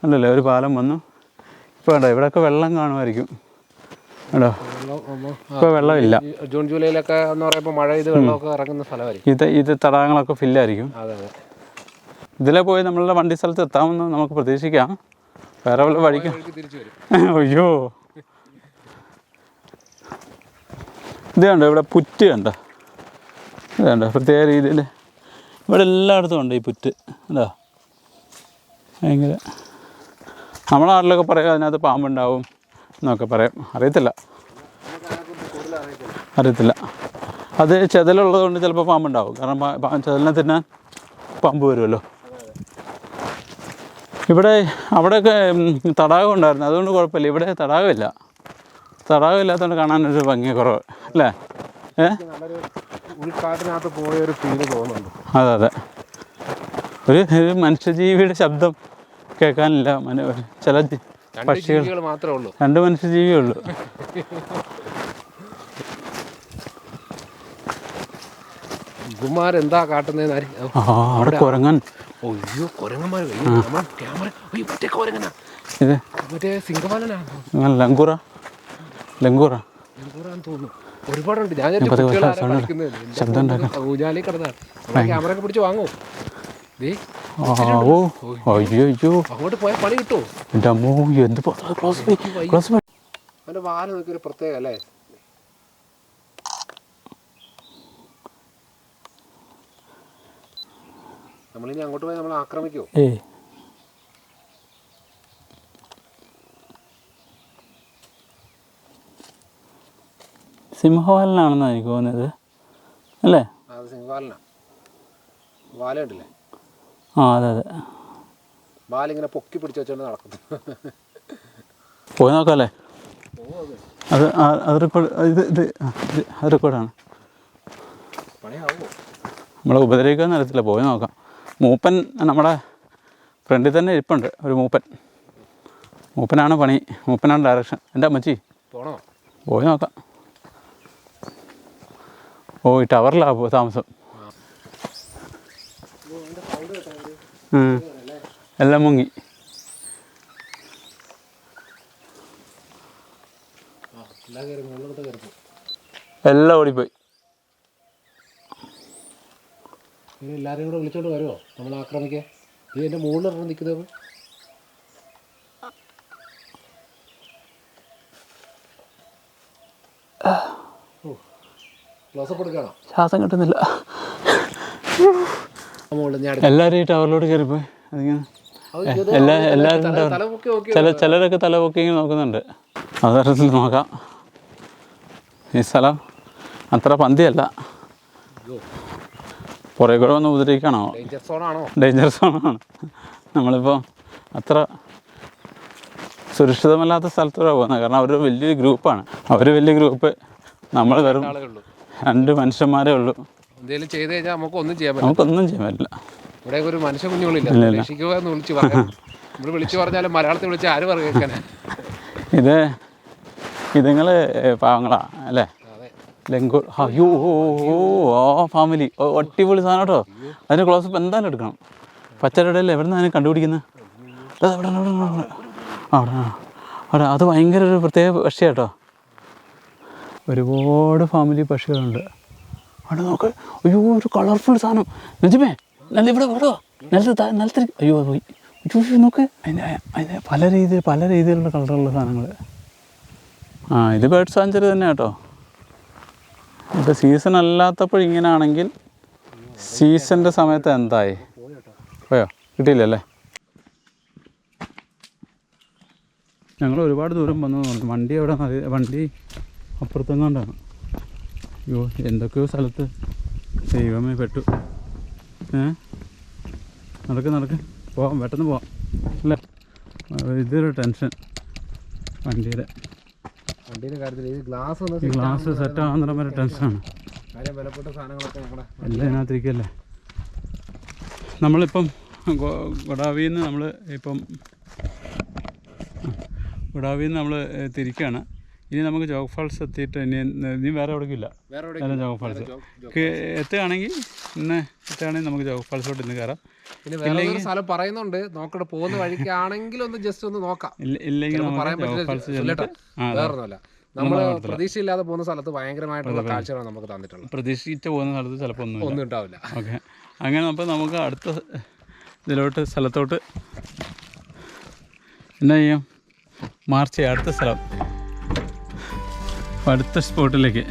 അല്ലല്ലേ ഒരു പാലം വന്നു. ഇപ്പോൾ വേണ്ട ഇവിടെയൊക്കെ വെള്ളം കാണുമായിരിക്കും. കേട്ടോ ഇപ്പോൾ വെള്ളമില്ല. ജൂൺ ജൂലൈയിലൊക്കെ എന്ന് പറയുമ്പോൾ മഴ ഇത് വെള്ളമൊക്കെ ഇറങ്ങുന്ന സ്ഥലമായിരിക്കും. ഇത് ഇത് തടാകങ്ങളൊക്കെ ഫില്ലായിരിക്കും ഇതിലെ പോയി നമ്മളുടെ വണ്ടി സ്ഥലത്ത് എത്താമെന്ന് നമുക്ക് പ്രതീക്ഷിക്കാം. വേറെ വല്ല വഴിക്ക്? അയ്യോ. ഇത് കണ്ടോ ഇവിടെ പുറ്റ് കണ്ടോ? ഇത് കണ്ടോ പ്രത്യേക രീതിയിൽ. ഇവിടെ എല്ലായിടത്തും ഉണ്ട് ഈ പുറ്റ്. കണ്ടോ? ഭയങ്കര. നമ്മുടെ നാട്ടിലൊക്കെ പറയുക അതിനകത്ത് പാമ്പുണ്ടാവും എന്നൊക്കെ പറയാം. അറിയത്തില്ല. അറിയത്തില്ല. അത് ചെതലുള്ളത് കൊണ്ട് ചിലപ്പോൾ പാമ്പുണ്ടാവും. കാരണം ചെതലിനെ തിന്നാൻ പാമ്പ് വരുമല്ലോ. ഇവിടെ അവിടെയൊക്കെ തടാകം ഉണ്ടായിരുന്നു. അതുകൊണ്ട് കുഴപ്പമില്ല. ഇവിടെ തടാകമില്ല. തടാകം ഇല്ലാത്തതുകൊണ്ട് കാണാനൊരു ഭംഗി കുറവ് അല്ലേ? ഏ? ഉൾക്കാട്ടിനകത്ത് പോയ ഒരു ഫീൽ തോന്നുന്നുണ്ട്. അതെ അതെ. ഒരു ഒരു മനുഷ്യജീവിയുടെ ശബ്ദം കേൾക്കാനില്ല. ചില പക്ഷികൾ. മാത്രമേ ഉള്ളൂ. രണ്ട് മനുഷ്യജീവിയേ ഉള്ളൂ. ഇവന്മാരെന്താ കാട്ടുന്നതെന്നായിരിക്കും ആ അവിടെ കുരങ്ങൻ. അയ്യോ കുരങ്ങന്മാർ ക്യാമറ അയ്യോ മറ്റേ കുരങ്ങനാ. ഇത്? മറ്റേ സിംഗപാലനാണ് ഇങ്ങനെ ലങ്കൂറ. ലങ്കൂറ. എന്തോരാന്ന് തോന്നുന്നു. ഒരുപാടുണ്ട്. ഞാൻ പതുക്കെ പതുക്കെ ശബ്ദം ഉണ്ടാക്കാം. ഊഞ്ഞാലി കിടന്നാണ് ക്യാമറ ഒക്കെ പിടിച്ച് വാങ്ങോ. അങ്ങോട്ട് പോയാൽ പണി കിട്ടുമോ വാൽ പ്രത്യേക അല്ലേ? നമ്മളിനി അങ്ങോട്ട് പോയി നമ്മൾ ആക്രമിക്കുമോ ഏ. സിംഹവാലനാണെന്നാണ് എനിക്ക് തോന്നിയത് അല്ലേ? അത് സിംഗവാലനാ വാല ഉണ്ടല്ലേ ആ അതെ അതെ. വാലിങ്ങനെ പൊക്കി പിടിച്ച് വെച്ചോണ്ട് നടക്കുന്നു. പോയി നോക്കാല്ലേ? അത് അത് റെക്കോർഡ് ഇത് ഇത് ഇത് അത് റെക്കോർഡാണ് നമ്മളെ ഉപദ്രവിക്കാൻ നടത്തില്ല പോയി നോക്കാം. മൂപ്പൻ നമ്മുടെ ഫ്രണ്ടിൽ തന്നെ ഇരിപ്പുണ്ട് ഒരു മൂപ്പൻ. മൂപ്പനാണ് പണി മൂപ്പനാണ് ഡയറക്ഷൻ എന്റെ അമ്മച്ചി? പോണോ? പോയി നോക്കാം. ഓ ഈ ടവറിലാണ് പോ താമസം. എല്ലാം മുങ്ങി. എല്ലാം ഓടിപ്പോയി. ഇനി എല്ലാവരും കൂടെ വിളിച്ചോണ്ട് വരുമോ നമ്മൾ ആക്രമിക്കാൻ. നീ എന്റെ മുകളിലിറങ്ങി നിൽക്കുന്നത് ശ്വാസം കിട്ടുന്നില്ല. എല്ലാവരും ഈ ടവറിലോട്ട് കയറിപ്പോയി. അതിങ്ങനെ. എല്ലാ എല്ലാവരും ചില ചിലരൊക്കെ തല പൊക്കി നോക്കുന്നുണ്ട്. അതരത്തിൽ നോക്കാം. ഈ സ്ഥലം അത്ര പന്തിയല്ല. പുറകെ കൂടെ വന്ന് ഉപദ്രവിക്കണോ ഡേഞ്ചർ സോണാണോ നമ്മളിപ്പോൾ അത്ര സുരക്ഷിതമല്ലാത്ത സ്ഥലത്തൂടെ പോകുന്നത്. കാരണം അവർ വലിയൊരു ഗ്രൂപ്പാണ് അവർ വലിയ ഗ്രൂപ്പ് നമ്മൾ വെറും രണ്ട് മനുഷ്യന്മാരേ ഉള്ളൂ. എന്തെങ്കിലും ചെയ്ത് കഴിഞ്ഞാൽ നമുക്ക് ഒന്നും ചെയ്യാൻ പറ്റില്ല. നമുക്കൊന്നും ചെയ്യാൻ പറ്റില്ല. ഇവിടെ ഒരു മനുഷ്യ കുഞ്ഞുങ്ങളില്ല. രക്ഷിക്കുക എന്ന് വിളിച്ച് പറയാം നമ്മൾ വിളിച്ചു പറഞ്ഞാലും മലയാളത്തിൽ വിളിച്ച് ആര് പറയുക ഇത് ഇതുങ്ങൾ പാവങ്ങളാ അല്ലേ? അതെ ലങ്കോർ അയ്യോ ഓ ഫാമിലി അടിപൊളി സാധനം കേട്ടോ. അതിന് ക്ലോസപ്പ് എന്തായാലും എടുക്കണം. പച്ചരടയിൽ എവിടെ നിന്നാണ് കണ്ടുപിടിക്കുന്നത് അവിടെ അവിടെ അവിടെ അത് ഭയങ്കര ഒരു പ്രത്യേക പക്ഷിയാണ് കേട്ടോ. ഒരുപാട് ഫാമിലി പക്ഷികളുണ്ട്. അവിടെ നോക്ക്. അയ്യോ ഒരു കളർഫുൾ സാധനം. നജിമേ നല്ല ഇവിടെ ഇവിടെ നിലത്ത് നിലത്തിരി അയ്യോ പോയി. അയ്യോ, നോക്ക്. അതിന്റെ അതിന്റെ പല രീതിയിൽ പല രീതിയിലുള്ള കളറുള്ള സാധനങ്ങൾ ആ ഇത് ബേർഡ് സാഞ്ചറി തന്നെ കേട്ടോ. ഇത് സീസൺ അല്ലാത്തപ്പോൾ ഇങ്ങനെ ആണെങ്കിൽ സീസണിന്റെ സമയത്ത് എന്തായി? പോയോ? കിട്ടിയില്ലല്ലേ? ഞങ്ങൾ ഒരുപാട് ദൂരം വന്നു. വണ്ടി നറി- വണ്ടി അപ്പുറത്തെങ്ങാണ്ടാണ്. അയ്യോ എന്തൊക്കെയോ സ്ഥലത്ത് ദൈവമേ പെട്ടു. ഏ? നടക്ക് നടക്ക്. പോവാം പെട്ടെന്ന് പോവാം. അല്ലേ? ഇതൊരു ടെൻഷൻ. വണ്ടിയുടെ. വണ്ടീന്റെ കാര്യത്തിൽ ഈ ഗ്ലാസ് ഗ്ലാസ് സെറ്റ് ആകുന്നിടം വരെ ടെൻഷനാണ് കാര്യം വിലപ്പെട്ട സാധനങ്ങളൊക്കെ നമ്മുടെ എല്ലാം ഇതിനകത്തിരിക്കല്ലേ നമ്മളിപ്പം ഗൊഡാവിയിൽ നിന്ന് നമ്മൾ ഇപ്പം ഗുഡാവിൽ നിന്ന് നമ്മൾ തിരിക്കുകയാണ് ഇനി നമുക്ക് ജോഗ് ഫാൾസ് എത്തിയിട്ട് ഇനി ഇനി വേറെ എവിടേക്കില്ല. വേറെ ജോഗ് ഫാൾസ്. എത്തുകയാണെങ്കിൽ ഇന്ന് എത്തുകയാണെങ്കിൽ നമുക്ക് ജോഗ് ഫാൾസിലോട്ട് ഇന്ന് കയറാം. പിന്നെ വേറെ സ്ഥലം പറയുന്നുണ്ട്. നോക്കട്ടെ പോകുന്ന വഴിക്കാണെങ്കിൽ ഒന്ന് ജസ്റ്റ് ഒന്ന് നോക്കാം. പറയാൻ പറ്റില്ല. വേറൊന്നുമല്ല. നമ്മൾ പ്രതീക്ഷയില്ലാതെ പോകുന്ന സ്ഥലത്ത് ഭയങ്കരമായിട്ടുള്ള കാഴ്ചകളാണ് നമുക്ക് തന്നിട്ടുള്ളത്. പ്രതീക്ഷിച്ച് പോകുന്ന സ്ഥലത്ത് ചിലപ്പോൾ ഒന്നും ഉണ്ടാവില്ല. ഓക്കെ. അങ്ങനെ അപ്പോൾ നമുക്ക് അടുത്ത ഇതിലോട്ട് സ്ഥലത്തോട്ട്. എന്നാ ചെയ്യാം? മാർച്ച് അടുത്ത സ്ഥലം. അടുത്ത സ്പോട്ടിലേക്ക്